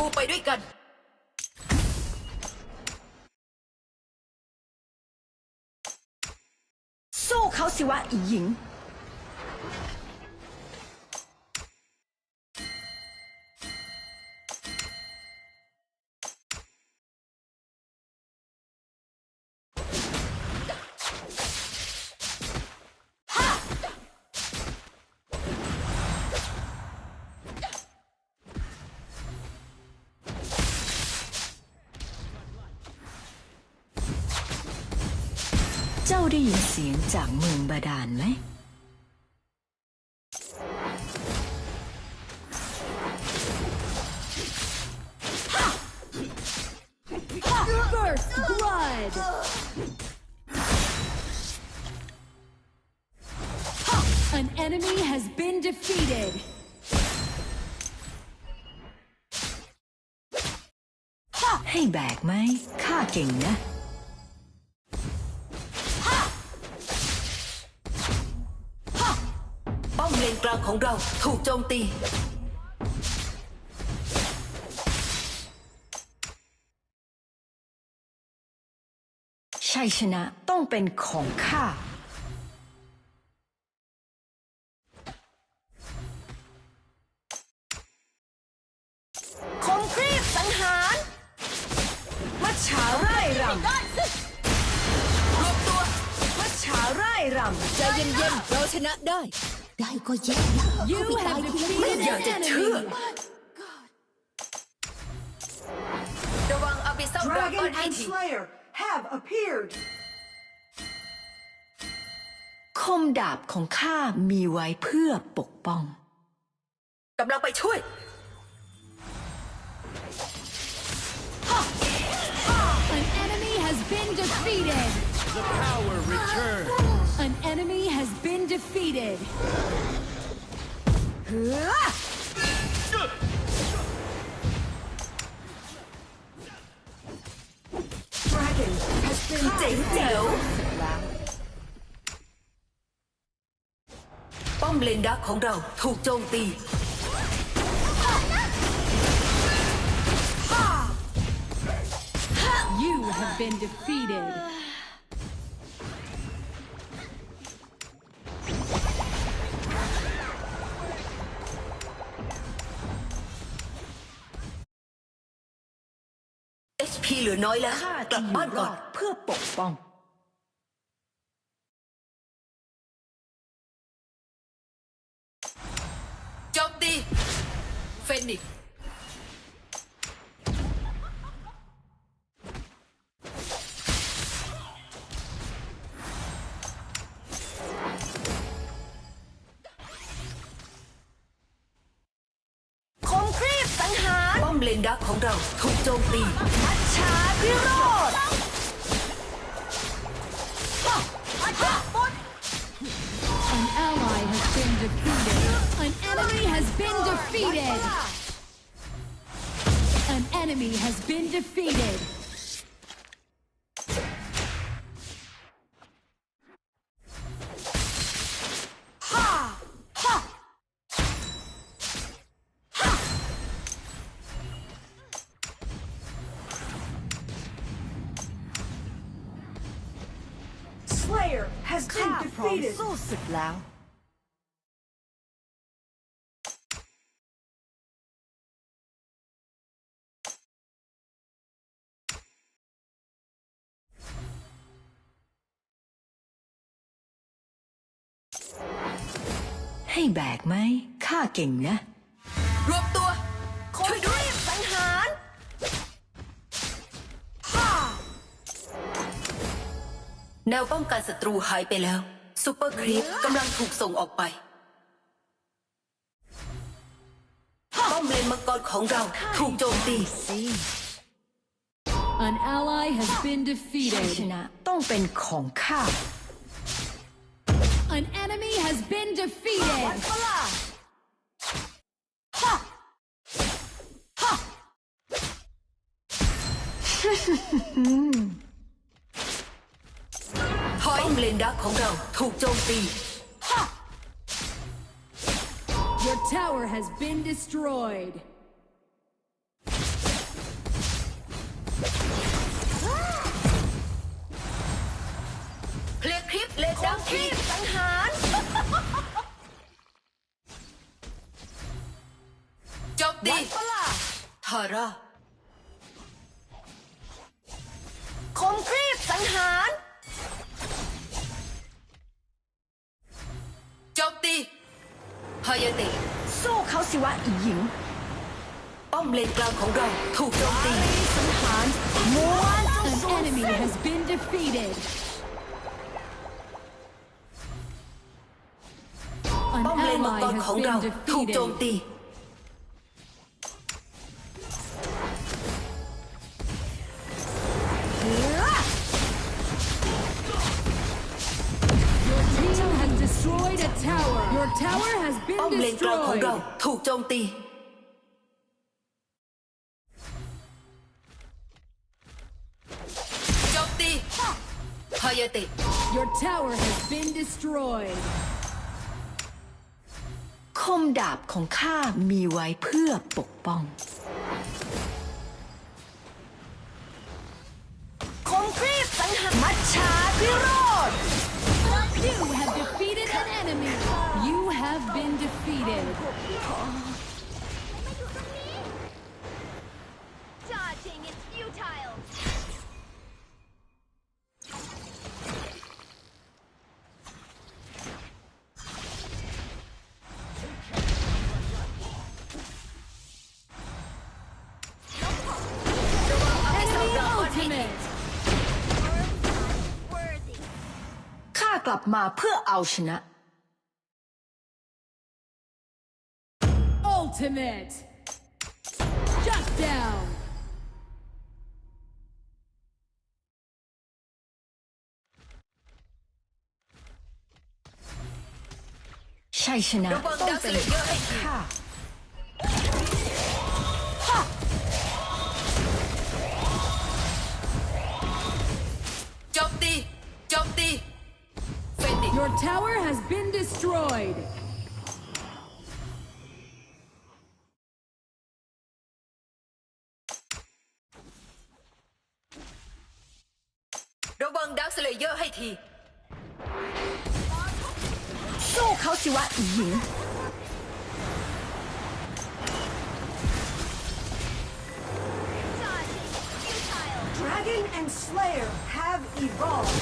รูไปด้วยกัน สู้เขาสิวะอีหญิง ได้ยินเสียงจากเมืองบาดาลไหม First blood. An enemy has been defeated. ให้แบกไหมข้าเก่งนะ งของเราถูกโจมตี ชัยชนะต้องเป็นของข้าคงครีบสังหารมัจฉาไร่รำรวมตัวมัจฉาไร่รำใจเย็นๆ เราชนะได้ ได้ก็แย่แล้ว You ไปตาย have ทีละ defeated อยาก an จะเชื่อ enemy. ระวังอาบิซัมดราก้อน Dragon ให้ and ที Slayer have appeared. คมดาบของข้ามีไว้เพื่อปกป้อง กำลังไปช่วย An enemy has been defeated. The power return. An enemy has been defeated. Dragon has been เจ๋งแจ๋วป้อมเลนดักของเราถูกโจมตี You have been defeated. น้อยแล้วข้ากจะลับอยู่บ้านรก่ออนดเพื่อปกป้องโจมตีเฟนิกซ์ เลนดักของเราถูกโจมตี มัจฉาพิโรธ An ally has been defeated. An enemy has been defeated. สู้ศึกแล้ว ให้แบกไหมข้าเก่งนะ รวมตัวคมช่วยคด้วยรีบสังหารแนวป้องกันศัตรูหายไปแล้ว ซูเปอร์ครีปกำลังถูกส่งออกไป ป้อมเลนมังกรของเราถูกโจมตี An ally has been ชัยช defeated. นะต้องเป็นของข้า An enemy has been defeated. ป้อมเลนดักของเราถูกโจมตี Your tower has been destroyed. เลคลิปเลนดักลิปสังหารจบดีทาร่าคมคลิปสังหาร ฮายาเตะสู้เขาสิวะอีหญิง ป้อมเลนกลางของเราถูกโจมตี สังหารม้วนเจ้า An สูญ enemy สิ้น has been defeated. An ป้อมเลนมัง ally กร has ของเรา been ถูกโจม defeated. ตี destroyed a tower. Your tower has ป้อม been เลนกลางของเรา destroyed. ถูกโจมตี โจมตีฮายาเตะ Your tower has been destroyed. คมดาบของข้ามีไว้เพื่อปกป้อง คมกรีบสังหารมัจฉาพิโรธ You have defeated an enemy. You have been defeated. บมาเพื่อเอาชนะ Ultimate. Shut down. ชัยชนะระวังต้องดาวเสเป็น เสลเยอร์ให้ที สู้เขาสิวะอีหญิง Dodging is futile. Dragon and Slayer have evolved.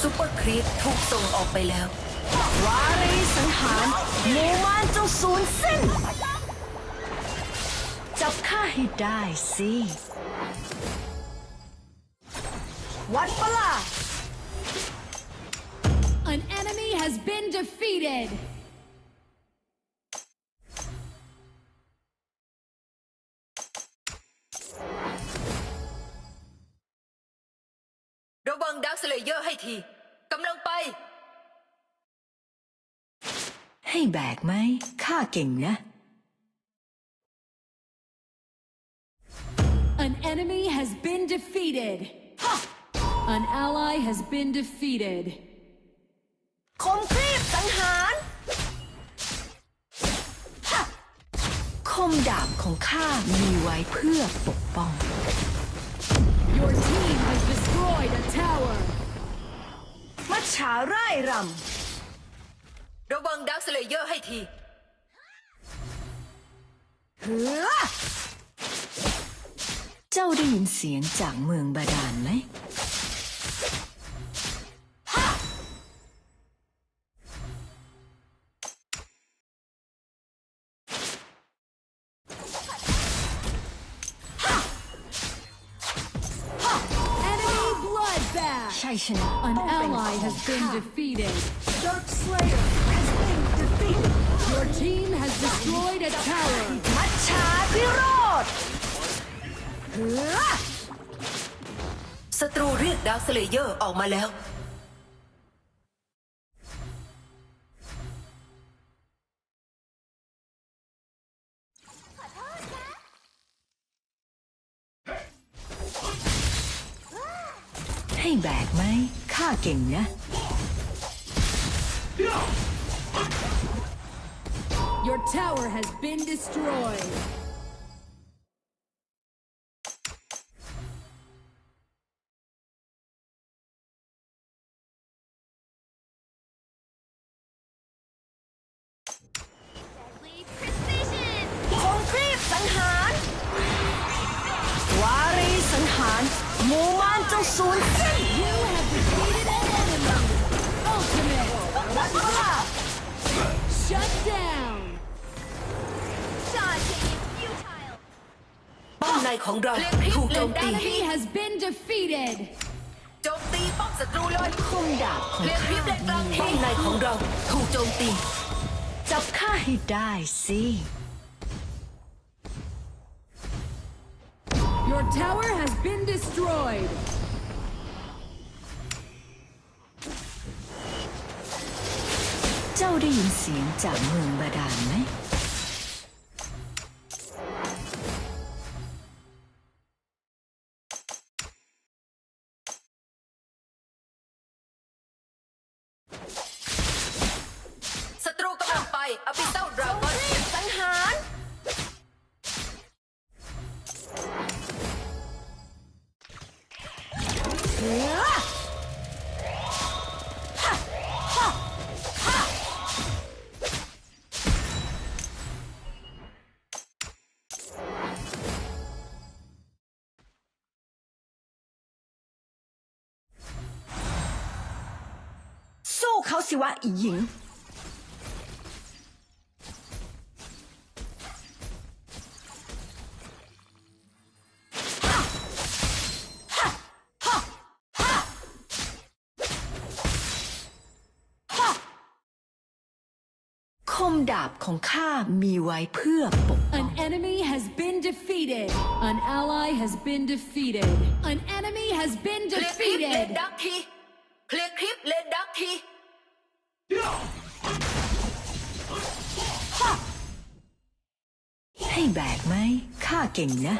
ซุปเปอร์ครีปถูกส่งออกไปแล้ว วารีสังหารหมู่มานเจ้าสูญสิ้น จับข้าให้ได้สิ วัดปะล่ะ An enemy has been defeated. ระวังดาวเสลเยอร์ให้ทีกำลังไปให้แบกไหมข้าเก่งนะ An enemy has been defeated. An ally has been defeated. คมครีบสังหารฮะคมดาบของข้ามีไว้เพื่อปกป้อง Your team has destroyed a tower. มัจฉาร่ายรระวังดาวเสลเยอร์ให้ทีำเหือเจ้าได้ยินเสียงจากเมืองบาดาลไหม bloodbath. ชัยชนะ An ต้องเป็นข ally อง has been ข้า defeated. Dark Slayer has been defeated. Your team has destroyed a tower. มัจฉาพิโรธเหือศัตรูเรียกดาวเสลเยอร์ออกมาแล้ว ให้แบกไหม ข้าเก่งนะ Your tower has been destroyed. ของเราถูกโจมตี Enemy has been defeated. โจมตีป้อมศัตรูเลยคมดาบของเรียกคลิปข้าเลนกลางป้อมในของเราถูกโจมตี จับข้าให้ได้สิ Your tower has been destroyed. เจ้าได้ยินเสียงจากเมืองบาดาลไหม สู้เขาสิวะอีหญิง คมดาบของข้ามีไว้เพื่อปกป้อง An enemy has been defeated. An ally has been defeated. An enemy has been เคลียร์คลิปเลน defeated. ดักทีเคลียร์คลิปเลนดักที ให้แบกไหมข้าเก่งนะ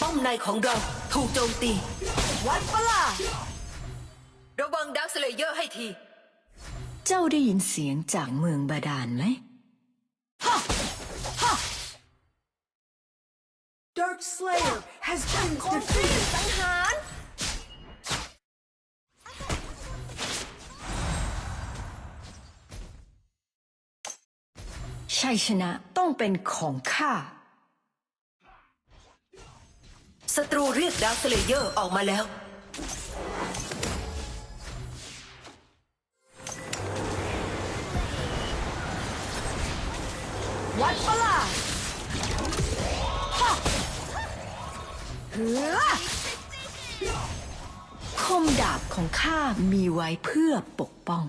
ป้อมในของเราถูกโจมตี วัดปะล่ะระวังดักสเลเยอร์ให้ที เจ้าได้ยินเสียงจากเมืองบาดาลไหม Dark Slayer has been defeated. สังหาร ชัยชนะต้องเป็นของข้า ศัตรูเรียกดักสเลเยอร์ออกมาแล้ว วัดปะล่ะ คมดาบของข้ามีไว้เพื่อปกป้อง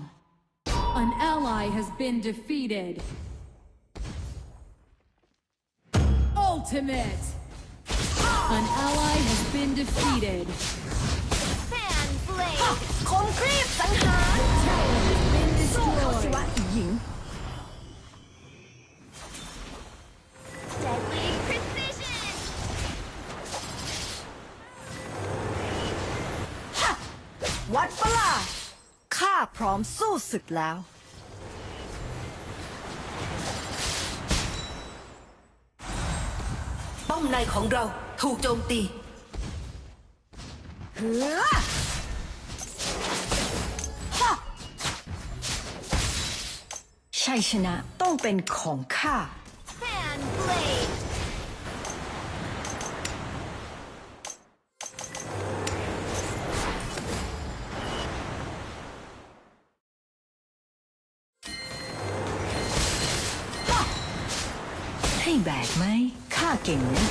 An ally has been defeated. Ultimate. An ally has been defeated. Fan blade. คมครีบสังหาร Tower has been สู้เขาสิ destroyed. วะอีหญิง วัดปะล่ะข้าพร้อมสู้ศึกแล้ว ป้อมในของเราถูกโจมตีเหือชัยชนะต้องเป็นของข้า Fan blade. ข้าเก่งนะ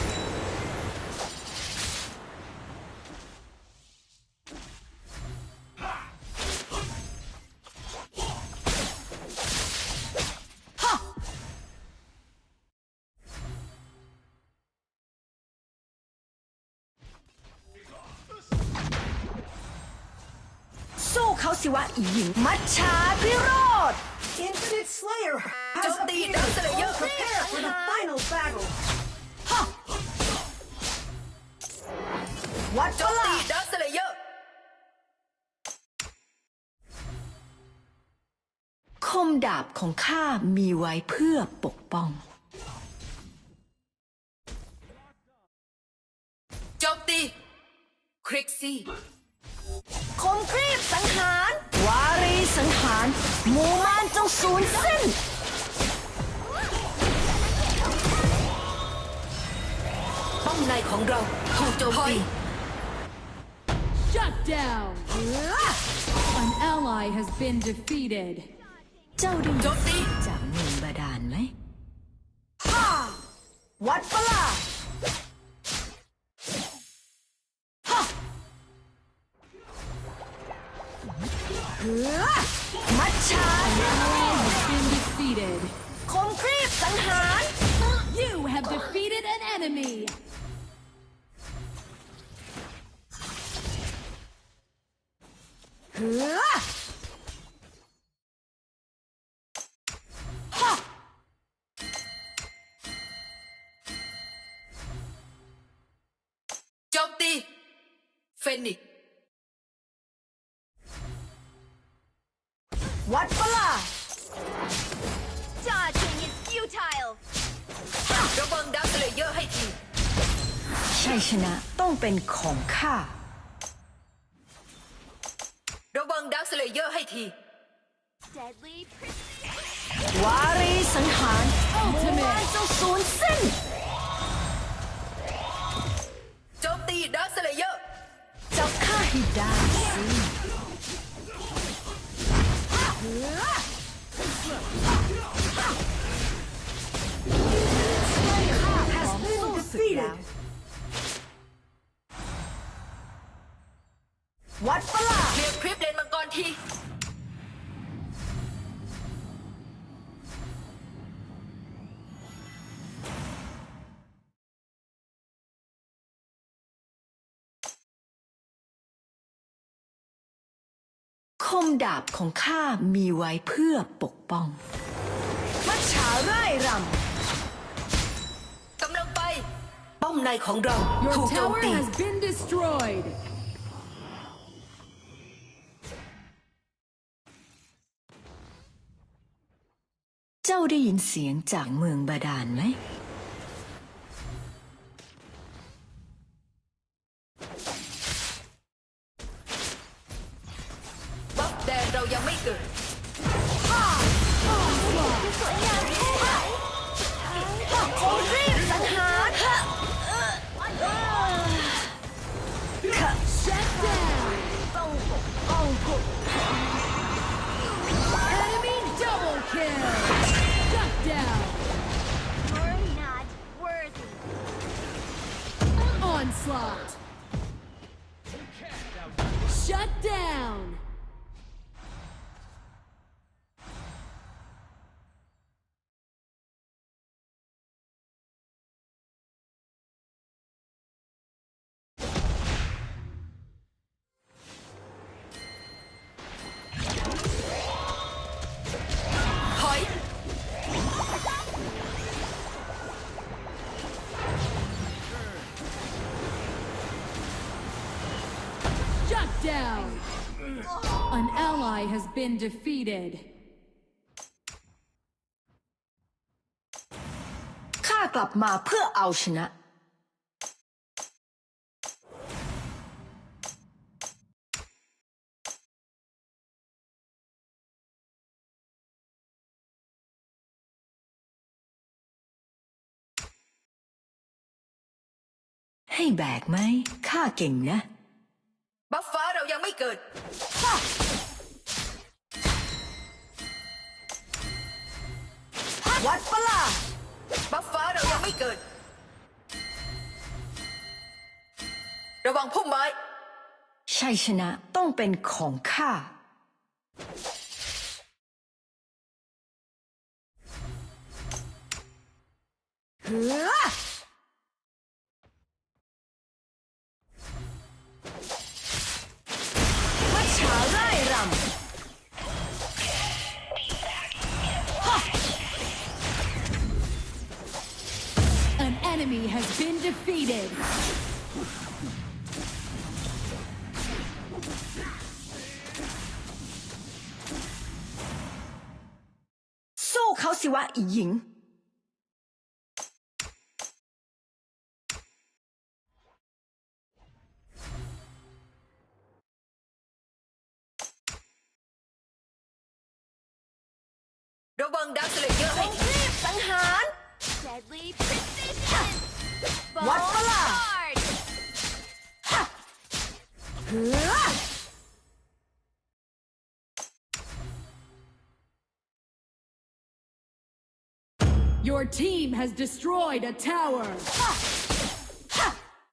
สู้เขาสิวะอีหญิง มัชชาพิโรธ Infinite Slayer has Don't be appeared. Dark Slayer. Prepare for the final battle. วัดโจปะมล่ะตีดักสเลเยอร์คมดาบของข้ามีไว้เพื่อปกป้องโจมตีคริกซี่คมครีบสังหาร วารีสังหารหมู่มานจงสูญสิ้นป้อมในของเราถูกโจมตี Shut down. An ally has been defeated. เจ้าได้ยิน โจมตี จากเมืองบาดาลไหมฮ่าวัดปะล่ะฮ่าเหือมัดฉา Ally has been defeated. คมครีบสังหาร You have defeated an enemy. เหือฮ่าโจมตี เฟนิกซ์วัดปะล่ะ Dodging is futile. ระวังดักสเลเยอร์ให้ที ชัยชนะต้องเป็นของข้า ระวังดักส เลเยอร์ให้ที Deadly precision. วารีสังหารหมู่บ้าน Ultimate. เจ้าสูญสิ้นโจมตีดักสเลเยอร์เจ้าข้าให้ได้สิสู้ศึกแล้ว วัดปะล่ะ ดาบของข้ามีไว้เพื่อปกป้อง มัจฉาร่ายรกำลังไป ป้อมในของเรา Your ถูกโจม tower ตี has been destroyed. ำเจ้าได้ยินเสียงจากเมืองบาดาลไหม เรายังไม่เกิดสวยงาม ally has been defeated. ข้ากลับมาเพื่อเอาชนะ ให้แบกไหมข้าเก่งนะ บัฟฟ้าเรายังไม่เกิด วัดปะล่ะบัฟฟ้าเรายังไม่เกิด ระวังพุ่มไม้ชัยชนะต้องเป็นของข้าเหือ อีหญิง ระวังดักสเลเยอร์ให้ทีรีบสังหาร Deadly precision. What Bone pala? hard. หือ Your team has destroyed a tower.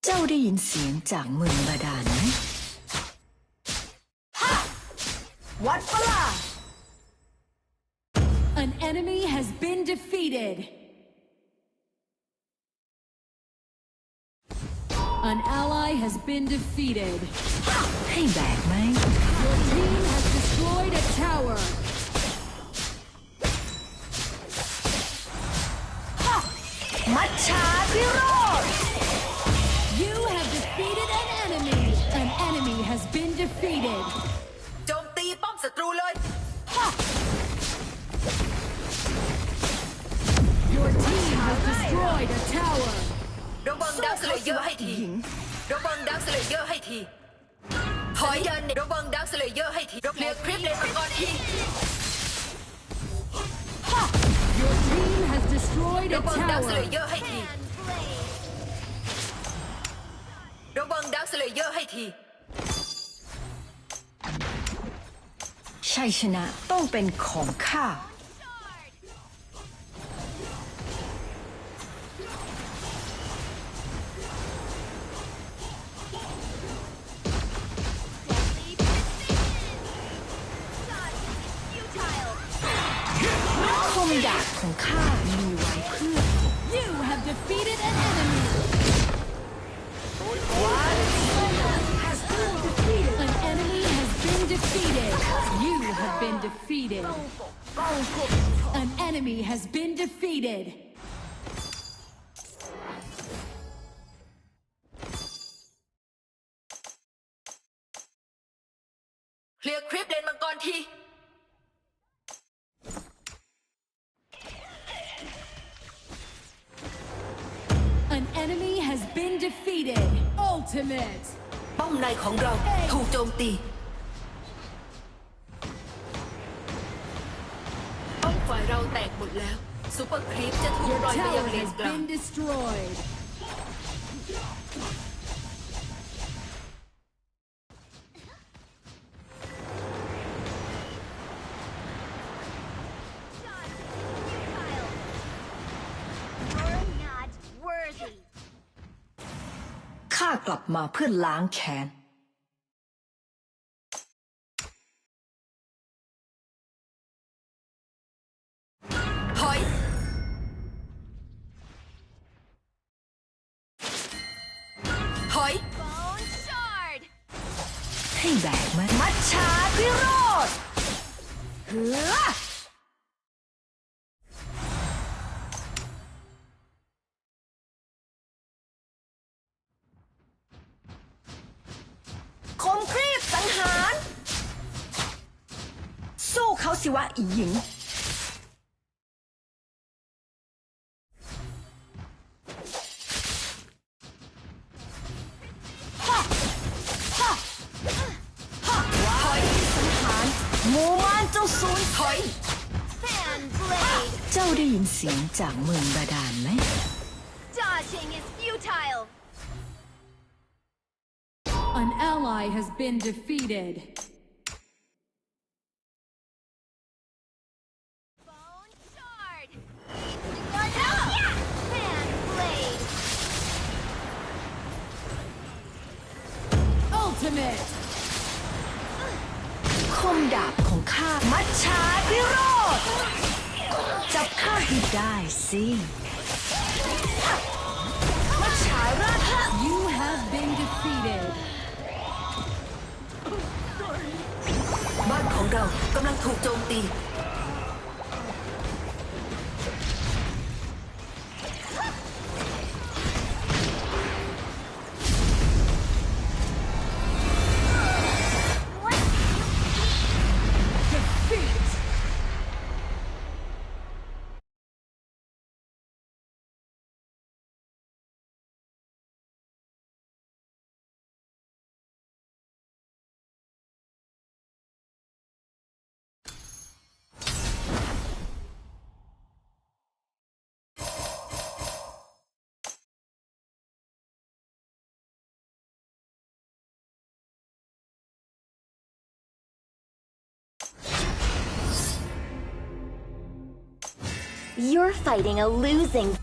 เจ้าได้ยินเสียงจากเมืองบาดาลไหมวัดปะล่ะ An enemy has been defeated. An ally has been defeated. ให้แบกไหม Your team has destroyed a tower. มัชชาพิโรธ You have defeated an enemy. An enemy has been defeated. โจมตีป้อมศัตรูเลย Your team has destroyed a tower. ระวังดักสเลเยอร์ให้ที ระวังดักสเลเยอร์ให้ที ถอยยันระวังดักสเลเยอร์ให้ทีเคลียร์คลิปเลนมังกรที Your team has destroyed a ระวังดักสเล tower. เยอร์ให้ที And blade. ระวังดักสเลเยอร์ให้ที ชัยชนะต้องเป็นของข้า defeated. Ultimate. ป้อมในของเราถูกโจมตี ป้อมฝ่ายเราแตกหมดแล้วซูเปอร์ครีปจะถูก Your ปล่อยไป tower ยังเลน has กลาง been destroyed. มาเพื่อล้างแค้น ถอย ถอย Bone shard. ให้แบกไหมมัชชาพิโรธหือ สู้เขาสิวะอีหญิงหมู่มานเจ้าสูนถอย Fan blade. เจ้าได้ยินเสียงจากเมืองบาดาลไหม Dodging is futile. An ally has been defeated. ชชาพิโรธจับข้าให้ได้สิมัชชาราธะ You have been defeated. บ้านของเรากำลังถูกโจมตี You're fighting a losing